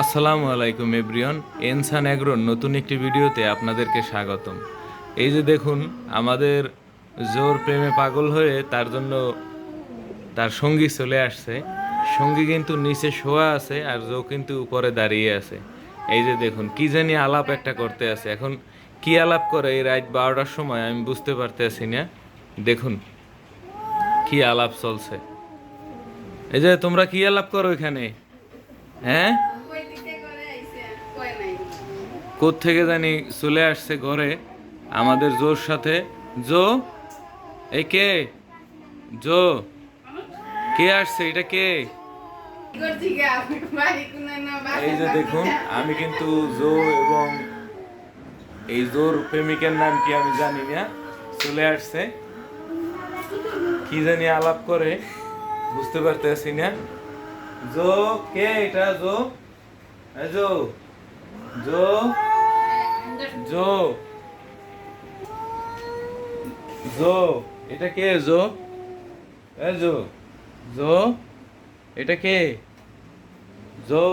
আসসালামু আলাইকুম এভরিওন এনসান এগ্রোর নতুন একটি ভিডিওতে আপনাদেরকে স্বাগতম। এই যে দেখুন, আমাদের জোর প্রেমে পাগল হয়ে তার জন্য তার সঙ্গী চলে আসছে। সঙ্গী কিন্তু নিচে শোয়া আছে আর জো কিন্তু উপরে দাঁড়িয়ে আছে। এই যে দেখুন, কি জানি আলাপ একটা করতে আছে। এখন কি আলাপ করে এই রাত বারোটার সময় আমি বুঝতে পারতেছি না। দেখুন, কি আলাপ চলছে। এই যে তোমরা কি আলাপ করো এখানে? হ্যাঁ? থেকে জানি চলে আসছে ঘরে আমাদের জোর সাথে। জো? এই কে? জো? কে আসছে? এটা কে? এই যে দেখুন, আমি কিন্তু জো এবং এই জোর প্রেমিকের নাম কি আমি জানি না। চলে আসছে। কি জানি আলাপ করে। বুঝতে পারতেছি না। জো, কে এটা? জো? জো। জো? জো? জো? এটা কে? জো? জো। জো? এটা কে? জো?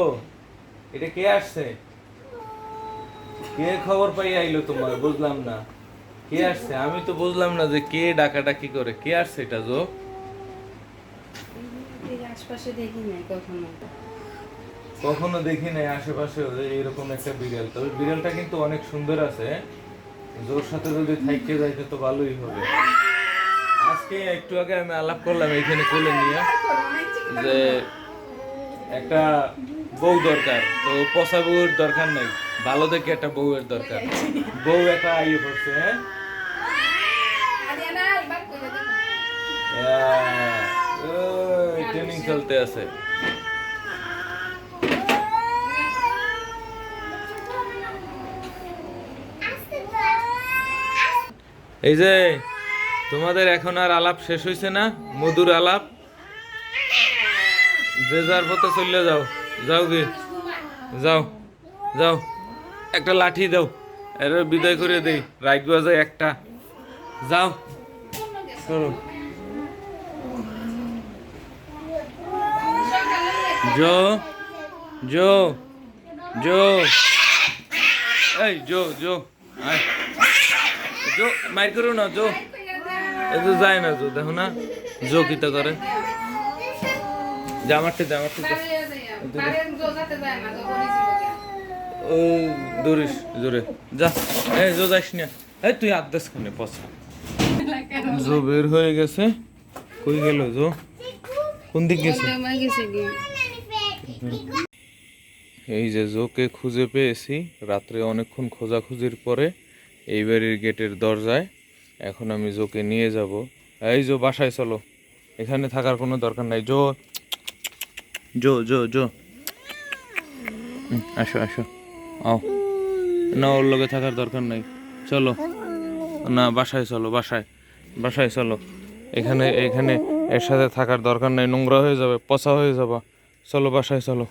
এটা কে আসছে? কে খবর পাই আইলো তোমার? বুঝলাম না। কে আসছে? আমি তো বুঝলাম না যে কে ডাকাডাকি করে। কে আসছে এটা, জো? আশপাশে দেখি নাই কখনো। কখনো দেখি নাই আশেপাশে এরকম একটা বিড়াল। তবে বিড়ালটা কিন্তু অনেক সুন্দর আছে। জোর সাথে যদি থাইকে তো ভালোই হবে। আজকে একটু আগে আমি আলাপ করলাম এখানে কোলে নিয়ে যে একটা বউ দরকার। তো পচা বউয়ের দরকার নাই, ভালো দেখে একটা বউয়ের দরকার। বউ একটা আইয়ে পড়ছে হ্যাঁ? চলতে আছে। এই যে, তোমাদের এখন আর আলাপ শেষ হয়েছে না? মধুর আলাপ। যে যার পথে চলে যাও। যাও গে যাও। যাও। একটা লাঠি দাও। এর বিদায় করে দেই। রাইট বাজে একটা। যাও। চলো জো জো জো। এই, জো জো জো মার করো না, জো। এ তো যায় না, জো। দেখো না, জো কিতা করে। জামারটা জামারটা ওই দৌড়িস, জোরে। যা, এই, জো যাইস না। এই, তুই আদেশ খানে পছা জো বের হয়ে গেছে। কই গেল জো? কোন দিক গেছে? এই যে জোকে খুঁজে পেয়েছি, রাত্রে অনেকক্ষণ খোঁজাখুঁজির পরে এই বাড়ির গেটের দরজায় এখন আমি জোকে নিয়ে যাব। এই জো, বাসায় চলো। এখানে থাকার কোনো দরকার নাই। জো জো জো জো। আসো আসো। আও। না, ওর লগে থাকার দরকার নাই। চলো। না, বাসায় চলো, বাসায়। বাসায় চলো। এখানে এখানে এর সাথে থাকার দরকার নাই। নোংরা হয়ে যাবে, পচা হয়ে যাবা। চলো বাসায় চলো।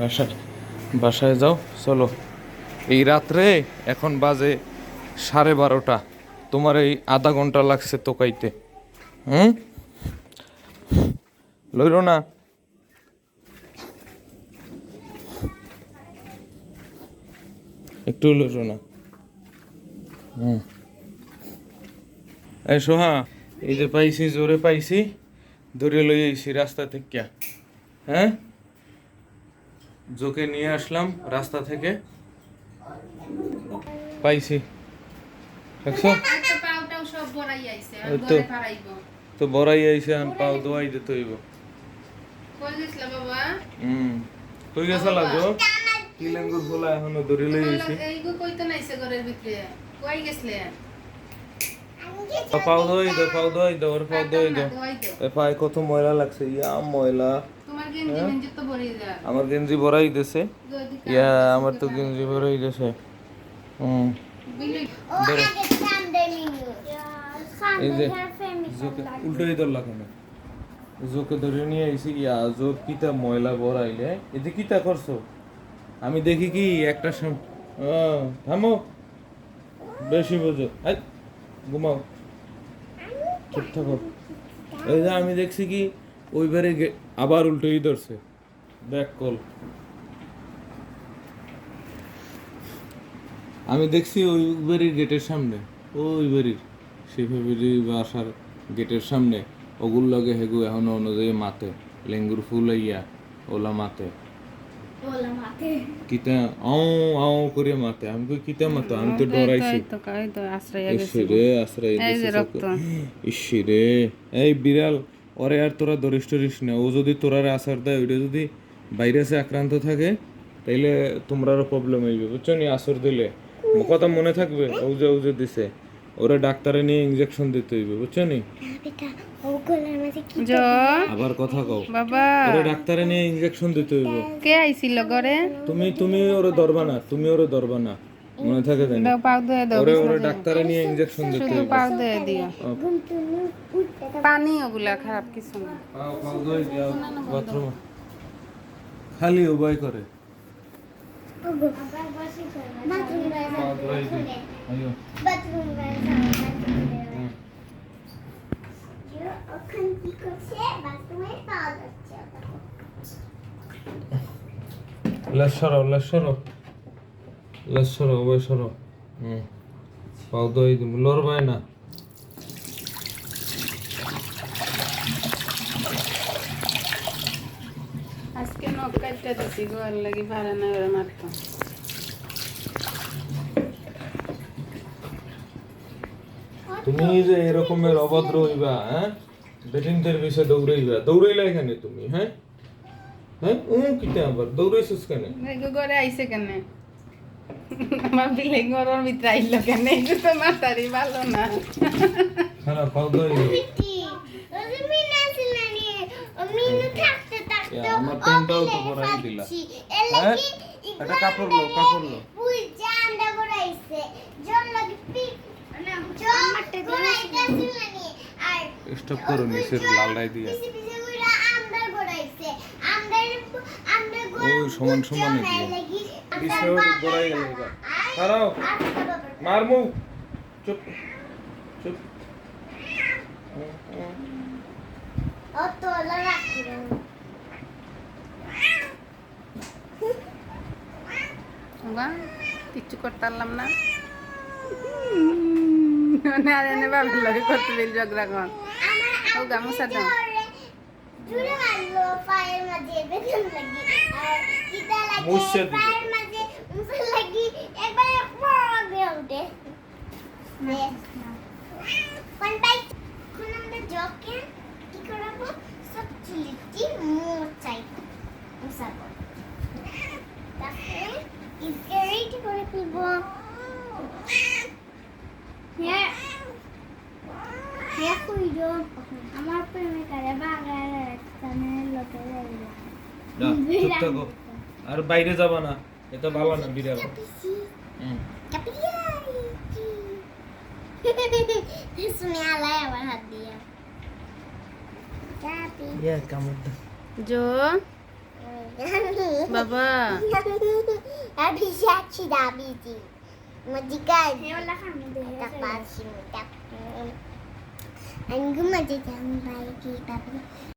বাসায় বাসায় যাও, চলো। এই রাত্রে এখন বাজে সাড়ে বারোটা। তোমার এই আধা ঘণ্টা লাগছে তোকাইতে। হুম লইরো না। একটু লইরো না। হুম এই সোহা, এই যে পাইছি, জোরে পাইছি, ধরে লই আইছি রাস্তা থেকে হ্যাঁ? জোকে নিয়ে আসলাম রাস্তা থেকে। পাইছি। তো। বড়াই আইছে আন পাও দোয়াই দিতে হইব। হুম। কই গেছলা জো? কি লেঙ্গুর ফোলা এখনও ধরে লই আইছি। পাও দোয়াই দাও পাও দোয়াই দাও ওর পাও দোয়াই দাও এ কত ময়লা লাগছে। ইয়া ময়লা। তোমার গেঞ্জি গেঞ্জি তো ভরে যা আমার গেঞ্জি ভরাই দিছে। ইয়া আমার তো গেঞ্জি ভরাই দিছে। হুম। এই যে জোকে উল্টোই ধরলা কেন? জোকে ধরে নিয়ে আইছি ইয়া কিতা ময়লা ভরাইলে এতে কিতা করছ? আমি দেখি কি একটা থামো। বেশি বোঝো। ঘুমাও। চুপ থাকো। এই যে আমি দেখছি কি ওইবারে গে- আবার উল্টোই ধরছে। Back call. আমি দেখছি ওই বাড়ির গেটের সামনে। ওই বাড়ির বাড়ির বাসার গেটের সামনে। ওগুল লাগে হেগু এখন অনুযায়ী মাতে। লেঙ্গুর ফুল ইয়া ওলা মাতে। কিতা আও আও করে মাতে। আমি কই কিতা মাতে? আমি তো ডরাইছি। আশ্রয় আশ্রয় এই যে দিছে রক্ত। ইসরে। এই বিড়াল ওরে আর তোরা ধরিস টরিস না। ও যদি তোরারে আসার দেয় ওইটা যদি ভাইরাসে আক্রান্ত থাকে তাইলে তোমরারও প্রবলেম হইবে। বুঝছ নি? আসর দিলে। কথা মনে থাকবে? ওজে ওজে দিছে। ওরে ডাক্তারে নিয়ে ইনজেকশন দিতে হইবে। বুঝছ নি? আবার কথা কও। বাবা। ওরে ডাক্তারে নিয়ে ইনজেকশন দিতে হইবে। কে আইছিল ঘরে তুমি তুমি ওরে ধরবা না। তুমি ওরে ধরবা না। মনে থাকে জানি দাও পাও দিয়ে দাও ওরে ওরে ডাক্তারে নিয়ে ইনজেকশন দিতে শুধু পাও দিয়ে দিও। পানি ওগুলা খারাপ কিছু না। বাথরুম খালি উভয় করে ওগো আবার বসে বাথরুম আইও বাথরুম গয়ে ওখান কি করছে বাথরুমে পাওয়া যাচ্ছে সরো লেস সরো উভয় সরো। হুম। পাও দই দিম লড়বাই না। আজকে নখ কাটতে দিছি গোয়ার লাগি পারে না ওরা মারতো তুমি যে এরকমের অভদ্র হইবা হ্যাঁ? বেটিংদের বিষয়ে দৌড়াইবা। দৌড়াইলা এখানে তুমি হ্যাঁ? হ্যাঁ? ও কিতে আবার? দৌড়াইছিস কেন? ঘরে আইছে কেন? আমার বিলে ঘরের ভিতরে আইলো কেন? এগো তো মাতারি ভালো না। খারাপ পাও দই মিনা মিনু আমার প্যান্টটাও তো পরাই দিলা। হ্যাঁ? এটা কাপড় লো, কাপড় লো। পুই জান্ডা গড়াইছে জন লাগি পি না জন সিনানি আর স্টপ করো নিচের লালাই দিয়া। গড়াইছে ওই সমান সমানে দিও। পিছনে গড়াই গেল এবার। দাঁড়াও। মারমু চুপ চুপ ও তোলা রাখি বা কিচ্ছু করতে পারলাম না না এনে বাবার লাগে করতে দিল ঝগড়া কর ও গামুছা দাও মুছে। হ্যাঁ। হ্যাঁ আমার প্রেমিকারে বাগারে স্থানে লোকে যাইবে যা, চুপ থাকো। আর বাইরে যাবা না। এটা ভালো না বিড়াল পিসি হুম। কাপিয়াই শুনে আলাই আমার হাত দিয়া কাপি জো বাবা Abi siyachi dabi ti. Majikan. Wala kami din. Tapos yung tap. Ang gumaji dyan ba kita